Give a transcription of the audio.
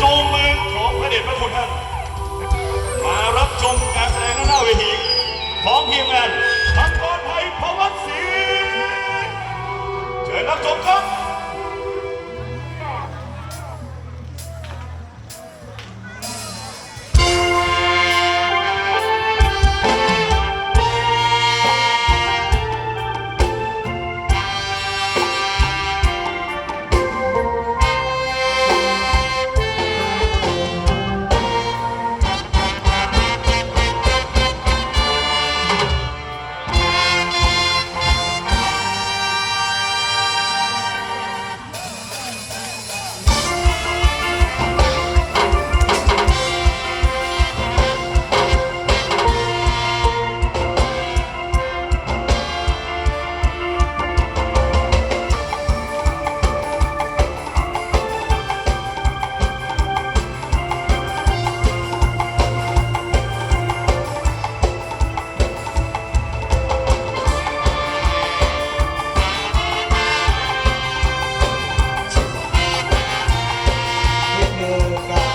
จูงมือของพระเดชพระคุณท่านมารับชมการแสดงหน้าเวทีของทีมงาน more.